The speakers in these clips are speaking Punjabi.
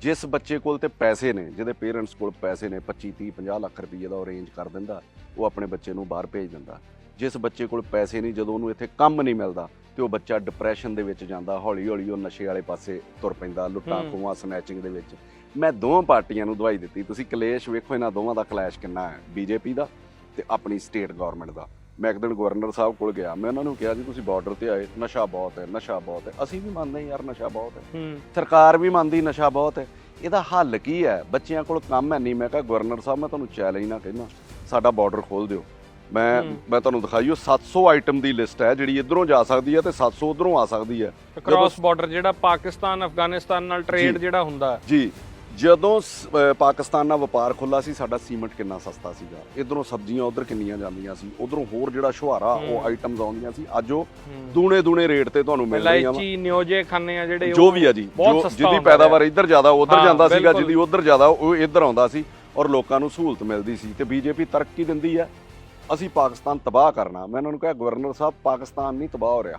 ਜਿਸ ਬੱਚੇ ਕੋਲ ਤੇ ਪੈਸੇ ਨੇ ਜਿਹਦੇ ਪੇਰੈਂਟਸ ਕੋਲ ਪੈਸੇ ਨੇ 25 30 50 ਲੱਖ ਰੁਪਏ ਦਾ ਅਰੇਂਜ ਕਰ ਦਿੰਦਾ ਉਹ ਆਪਣੇ ਬੱਚੇ ਨੂੰ ਬਾਹਰ ਭੇਜ ਦਿੰਦਾ। ਜਿਸ ਬੱਚੇ ਕੋਲ ਪੈਸੇ ਨਹੀਂ ਜਦੋਂ ਉਹਨੂੰ ਇੱਥੇ ਕੰਮ ਨਹੀਂ ਮਿਲਦਾ ਤੇ ਉਹ ਬੱਚਾ ਡਿਪਰੈਸ਼ਨ ਦੇ ਵਿੱਚ ਜਾਂਦਾ ਹੌਲੀ ਹੌਲੀ ਉਹ ਨਸ਼ੇ ਵਾਲੇ ਪਾਸੇ ਤੁਰ ਪੈਂਦਾ ਲੁੱਟਾਂ। ਖੋਹਾਂ ਸਨੈਚਿੰਗ ਦੇ ਵਿੱਚ। ਮੈਂ ਦੋਵਾਂ ਪਾਰਟੀਆਂ ਨੂੰ ਦਵਾਈ ਦਿੱਤੀ। ਤੁਸੀਂ ਕਲੇਸ਼ ਵੇਖੋ ਇਹਨਾਂ ਦੋਵਾਂ ਦਾ ਕਲੈਸ਼ ਕਿੰਨਾ ਹੈ? ਬੀਜੇਪੀ ਦਾ ਤੇ ਆਪਣੀ ਸਟੇਟ ਗਵਰਨਮੈਂਟ ਦਾ। ਮੈਂ ਇੱਕ ਦਿਨ ਗਵਰਨਰ ਸਾਹਿਬ ਕੋਲ ਗਿਆ ਮੈਂ ਉਹਨਾਂ ਨੂੰ ਕਿਹਾ ਜੀ ਤੁਸੀਂ ਬਾਰਡਰ ਤੇ ਆਏ ਨਸ਼ਾ ਬਹੁਤ ਹੈ ਨਸ਼ਾ ਬਹੁਤ ਹੈ। ਅਸੀਂ ਵੀ ਮੰਨਦੇ ਯਾਰ ਨਸ਼ਾ ਬਹੁਤ ਹੈ। ਸਰਕਾਰ ਵੀ ਮੰਨਦੀ ਨਸ਼ਾ ਬਹੁਤ ਹੈ। ਇਹਦਾ ਹੱਲ ਕੀ ਹੈ? ਬੱਚਿਆਂ ਕੋਲ ਕੰਮ ਹੈ ਨਹੀਂ। ਮੈਂ ਕਿਹਾ ਗਵਰਨਰ ਸਾਹਿਬ ਮੈਂ ਤੁਹਾਨੂੰ ਚੈਲੰਜ ਨਾ ਕਹਿਣਾ ਸਾਡਾ ਬਾਰਡਰ ਖੋਲ ਦਿਓ। ਮੈਂ। ਮੈਂ ਤੁਹਾਨੂੰ ਦਿਖਾਈਓ 700 ਆਈਟਮ ਦੀ ਲਿਸਟ ਹੈ ਜਿਹੜੀ ਇਧਰੋਂ ਜਾ ਸਕਦੀ ਹੈ ਤੇ 700 ਉਧਰੋਂ ਆ ਸਕਦੀ ਹੈ। ਕ੍ਰਾਸ ਬਾਰਡਰ ਜਿਹੜਾ ਪਾਕਿਸਤਾਨ ਅਫਗਾਨਿਸਤਾਨ ਨਾਲ ਟ੍ਰੇਡ। ਜਿਹੜਾ ਹੁੰਦਾ। ਜੀ। ਜਦੋਂ ਸ- ਪਾਕਿਸਤਾਨ ਨਾਲ ਵਪਾਰ ਖੁੱਲਾ ਸੀ ਸਾਡਾ ਸੀਮੈਂਟ ਕਿੰਨਾ ਸਸਤਾ ਸੀਗਾ ਇਧਰੋਂ ਸਬਜ਼ੀਆਂ ਉਧਰ ਕਿੰਨੀਆਂ ਜਾਂਦੀਆਂ ਸੀ ਉਧਰੋਂ ਹੋਰ ਜਿਹੜਾ ਸ਼ੁਹਾਰਾ। ਉਹ ਆਈਟਮਸ ਆਉਂਦੀਆਂ ਸੀ ਅੱਜ ਉਹ। ਦੂਣੇ ਦੂਣੇ ਰੇਟ ਤੇ ਤੁਹਾਨੂੰ ਮਿਲ ਰਹੀਆਂ ਵਾ ਇਲਾਇਚੀ ਨਿਓਜੇ ਖਾਨੇ ਆ ਜਿਹੜੇ ਜੋ ਉਹ ਵੀ ਆ ਜੀ ਬਹੁਤ ਜੋ ਸਸਤਾ ਜਿਹਦੀ ਹੁੰਦਾ ਪੈਦਾਵਾਰ ਇੱਧਰ ਜ਼ਿਆਦਾ ਉਧਰ ਹਾਂ, ਜਾਂਦਾ ਸੀਗਾ ਬਿਲਕੁਲ। ਜਿਹਦੀ ਉਧਰ ਜ਼ਿਆਦਾ ਉਹ ਇੱਧਰ ਆਉਂਦਾ ਸੀ ਔਰ ਲੋਕਾਂ ਨੂੰ ਸਹੂਲਤ ਮਿਲਦੀ ਸੀ ਤੇ ਬੀਜੇਪੀ ਤਰੱਕੀ ਦਿੰਦੀ ਹੈ ਅਸੀਂ ਪਾਕਿਸਤਾਨ ਤਬਾਹ ਕਰਨਾ ਮੈਂ ਉਹਨਾਂ ਨੂੰ ਕਿਹਾ ਗਵਰਨਰ ਸਾਹਿਬ ਪਾਕਿਸਤਾਨ ਨਹੀਂ ਤਬਾਹ ਹੋ ਰਿਹਾ।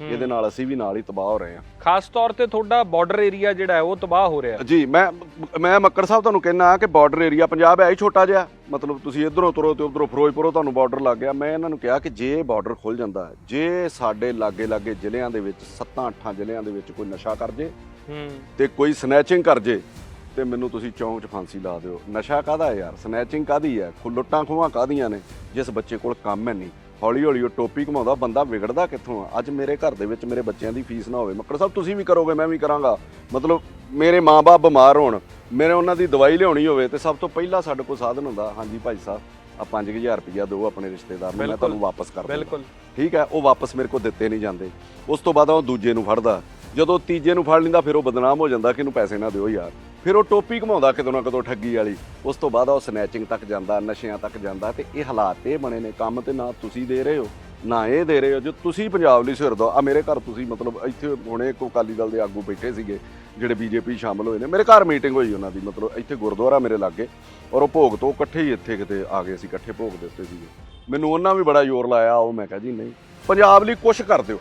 ਇਹਦੇ ਨਾਲ ਅਸੀਂ ਵੀ ਨਾਲ ਹੀ ਤਬਾਹ ਹੋ ਰਹੇ ਹਾਂ। ਖਾਸ ਤੌਰ ਤੇ ਤੁਹਾਡਾ ਬਾਰਡਰ ਏਰੀਆ ਜਿਹੜਾ ਹੈ ਉਹ ਤਬਾਹ ਹੋ ਰਿਹਾ ਜੀ ਮੈਂ ਮੈਂ ਮੱਕੜ ਸਾਹਿਬ ਤੁਹਾਨੂੰ ਕਹਿਣਾ ਕਿ ਬਾਰਡਰ ਏਰੀਆ ਪੰਜਾਬ ਹੈ ਹੀ ਛੋਟਾ ਜਿਹਾ। ਮਤਲਬ ਤੁਸੀਂ ਇਧਰੋਂ ਤੁਰੋ ਤੇ ਉਧਰੋਂ ਫਿਰੋਜ਼ਪੁਰੋਂ ਤੁਹਾਨੂੰ ਬਾਰਡਰ ਲੱਗ ਗਿਆ। ਮੈਂ ਇਹਨਾਂ ਨੂੰ ਕਿਹਾ ਕਿ ਜੇ ਬਾਰਡਰ ਖੁੱਲ ਜਾਂਦਾ ਜੇ ਸਾਡੇ ਲਾਗੇ ਲਾਗੇ ਜ਼ਿਲ੍ਹਿਆਂ ਦੇ ਵਿੱਚ 7-8 ਜ਼ਿਲ੍ਹਿਆਂ ਦੇ ਵਿੱਚ ਕੋਈ ਨਸ਼ਾ ਕਰ ਜੇ ਤੇ ਕੋਈ ਸਨੈਚਿੰਗ ਕਰ ਜੇ ਤੇ ਮੈਨੂੰ ਤੁਸੀਂ ਚੌਂਕ 'ਚ ਫਾਂਸੀ ਲਾ ਦਿਓ। ਨਸ਼ਾ ਕਾਦਾ ਯਾਰ? ਸਨੈਚਿੰਗ ਕਾਦੀ ਹੈ? ਖੁ- ਲੁੱਟਾਂ ਖੋਹਾਂ ਕਾਦੀਆਂ ਨੇ? ਜਿਸ ਬੱਚੇ ਕੋਲ ਕੰਮ ਹੈ ਨਹੀਂ। ਹੌਲੀ ਹੌਲੀ ਉਹ ਟੋਪੀ ਘਮਾਉਂਦਾ ਬੰਦਾ ਵਿਗੜਦਾ ਕਿੱਥੋਂ ਆ? ਅੱਜ ਮੇਰੇ ਘਰ ਦੇ ਵਿੱਚ ਮੇਰੇ ਬੱਚਿਆਂ ਦੀ ਫੀਸ ਨਾ ਹੋਵੇ। ਮੱਕੜ ਸਾਹਿਬ ਤੁਸੀਂ ਵੀ ਕਰੋਗੇ ਮੈਂ ਵੀ ਕਰਾਂਗਾ। ਮਤਲਬ ਮੇਰੇ ਮਾਪੇ ਬਿਮਾਰ ਹੋਣ ਮੇਰੇ ਉਹਨਾਂ ਦੀ ਦਵਾਈ ਲਿਆਉਣੀ ਹੋਵੇ ਤੇ ਸਭ ਤੋਂ ਪਹਿਲਾਂ ਸਾਡੇ ਕੋਲ ਸਾਧਨ ਹੁੰਦਾ। ਹਾਂਜੀ ਭਾਈ ਸਾਹਿਬ ਆ 5000 ਰੁਪਇਆ ਦਿਓ ਆਪਣੇ ਰਿਸ਼ਤੇਦਾਰ ਨੂੰ ਮੈਂ। ਤੁਹਾਨੂੰ ਵਾਪਸ ਕਰ ਦੂੰਗਾ ਬਿਲਕੁਲ। ਠੀਕ ਹੈ ਉਹ ਵਾਪਸ ਮੇਰੇ ਕੋਲ ਦਿੱਤੇ ਨਹੀਂ ਜਾਂਦੇ। ਉਸ ਤੋਂ ਬਾਅਦ ਉਹ ਦੂਜੇ ਨੂੰ ਫੜਦਾ। ਜਦੋਂ ਤੀਜੇ ਨੂੰ ਫੜ ਲੈਂਦਾ ਫਿਰ ਉਹ ਬਦਨਾਮ ਹੋ ਜਾਂਦਾ ਕਿ ਇਹਨੂੰ ਪੈਸੇ ਨਾ ਦਿਓ ਯਾਰ। ਫਿਰ ਉਹ ਟੋਪੀ ਘਮਾਉਂਦਾ ਕਿਤੋਂ ਨਾ ਕਿਤੋਂ ਠੱਗੀ ਵਾਲੀ। ਉਸ ਤੋਂ ਬਾਅਦ ਉਹ ਸਨੈਚਿੰਗ ਤੱਕ ਜਾਂਦਾ ਨਸ਼ਿਆਂ ਤੱਕ ਜਾਂਦਾ ਤੇ ਇਹ ਹਾਲਾਤ ਇਹ ਬਣੇ ਨੇ ਕੰਮ ਤੇ ਨਾ ਤੁਸੀਂ ਦੇ ਰਹੇ ਹੋ ਨਾ ਇਹ ਦੇ ਰਹੇ ਹੋ। ਜੋ ਤੁਸੀਂ ਪੰਜਾਬ ਲਈ ਸਿਰ ਦੋ ਆ ਮੇਰੇ ਘਰ ਤੁਸੀਂ ਮਤਲਬ ਇੱਥੇ ਹੁਣੇ ਕੋ ਅਕਾਲੀ ਦਲ ਦੇ ਆਗੂ ਬੈਠੇ ਸੀਗੇ ਜਿਹੜੇ ਬੀਜੇਪੀ ਸ਼ਾਮਲ ਹੋਏ ਨੇ ਮੇਰੇ ਘਰ ਮੀਟਿੰਗ ਹੋਈ ਉਹਨਾਂ ਦੀ ਮਤਲਬ ਇੱਥੇ ਗੁਰਦੁਆਰਾ ਮੇਰੇ ਲਾਗੇ ਔਰ ਉਹ ਭੋਗ ਤੋਂ ਇਕੱਠੇ ਹੀ ਇੱਥੇ ਕਿਤੇ ਆ ਗਏ ਸੀ ਇਕੱਠੇ ਭੋਗ ਦੇ ਉੱਤੇ ਸੀਗੇ। ਮੈਨੂੰ ਉਹਨਾਂ ਵੀ ਬੜਾ ਜ਼ੋਰ ਲਾਇਆ ਉਹ ਮੈਂ ਕਿਹਾ ਜੀ ਨਹੀਂ ਪੰਜਾਬ ਲਈ ਕੁਝ ਕਰ ਦਿਓ।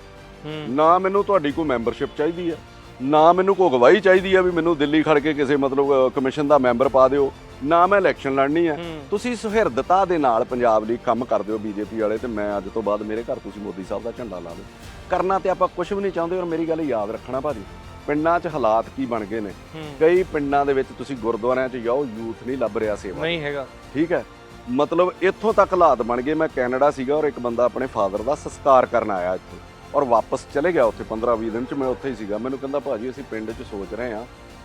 ਨਾ ਮੈਨੂੰ ਤੁਹਾਡੀ ਕੋਈ ਮੈਂਬਰਸ਼ਿਪ ਚਾਹੀਦੀ ਹੈ। ਨਾ ਮੈਨੂੰ ਕੋਈ ਅਗਵਾਈ ਚਾਹੀਦੀ ਹੈ ਵੀ ਮੈਨੂੰ ਦਿੱਲੀ ਖੜ ਕੇ ਕਿਸੇ ਮਤਲਬ ਕਮਿਸ਼ਨ ਦਾ ਮੈਂਬਰ ਪਾ ਦਿਓ ਨਾ ਮੈਂ ਇਲੈਕਸ਼ਨ ਲੜਨੀ ਹੂੰ। ਤੁਸੀਂ ਸੁਹਿਰਦਤਾ ਦੇ ਨਾਲ ਪੰਜਾਬ ਲਈ ਕੰਮ ਕਰ ਦਿਓ ਬੀਜੇਪੀ ਵਾਲੇ ਤੇ ਮੈਂ ਅੱਜ ਤੋਂ ਬਾਅਦ ਮੇਰੇ ਘਰ ਤੁਸੀਂ ਮੋਦੀ ਸਾਹਿਬ ਦਾ ਝੰਡਾ ਲਾ ਦਿਓ। ਕਰਨਾ ਤੇ ਆਪਾਂ ਕੁਝ ਵੀ ਨਹੀਂ ਚਾਹੁੰਦੇ ਔਰ ਮੇਰੀ ਗੱਲ ਯਾਦ ਰੱਖਣਾ ਭਾਜੀ ਪਿੰਡਾਂ 'ਚ ਹਾਲਾਤ ਕੀ ਬਣ ਗਏ ਨੇ? ਕਈ ਪਿੰਡਾਂ ਦੇ ਵਿੱਚ ਤੁਸੀਂ ਗੁਰਦੁਆਰਿਆਂ 'ਚ ਜਾਓ ਯੂਥ ਨਹੀਂ ਲੱਭ ਰਿਹਾ ਸੇਵਾ ਨਹੀਂ ਹੈਗਾ। ਠੀਕ ਹੈ? ਮਤਲਬ ਇੱਥੋਂ ਤੱਕ ਹਾਲਾਤ ਬਣ ਗਏ ਮੈਂ ਕੈਨੇਡਾ ਸੀਗਾ ਔਰ ਇੱਕ ਬੰਦਾ ਆਪਣੇ ਫਾਦਰ ਦਾ ਸੰਸਕਾਰ ਕਰਨ ਆਇਆ ਇੱਥੇ। ਔਰ ਵਾਪਸ ਚਲੇ ਗਿਆ ਉੱਥੇ 15-20 ਦਿਨ ਚ ਮੈਂ ਉੱਥੇ ਹੀ ਸੀਗਾ। ਮੈਨੂੰ ਕਹਿੰਦਾ ਭਾਜੀ ਅਸੀਂ ਪਿੰਡ 'ਚ ਸੋਚ ਰਹੇ ਹਾਂ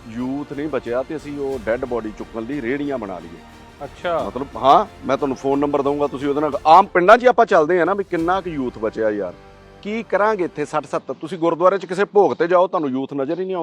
ਯੂਥ ਨਹੀਂ ਬਚਿਆ ਤੇ ਅਸੀਂ ਉਹ ਡੈੱਡ ਬੋਡੀ ਚੁੱਕਣ ਲਈ ਰੇੜੀਆਂ ਬਣਾ ਲਈਏ। ਅੱਛਾ। ਮਤਲਬ ਹਾਂ ਮੈਂ ਤੁਹਾਨੂੰ ਫੋਨ ਨੰਬਰ ਦਊਂਗਾ ਤੁਸੀਂ ਉਹਦੇ ਨਾਲ ਆਮ ਪਿੰਡਾਂ 'ਚ ਆਪਾਂ ਚੱਲਦੇ ਆ ਨਾ ਵੀ ਕਿੰਨਾ ਕੁ ਯੂਥ ਬਚਿਆ ਯਾਰ। ਕੀ ਕਰਾਂਗੇ ਇੱਥੇ 60 70 ਤੁਸੀਂ ਗੁਰਦੁਆਰੇ 'ਚ ਕਿਸੇ ਭੋਗ ਤੇ ਜਾਓ ਤੁਹਾਨੂੰ ਯੂਥ ਨਜ਼ਰ ਹੀ ਨਹੀਂ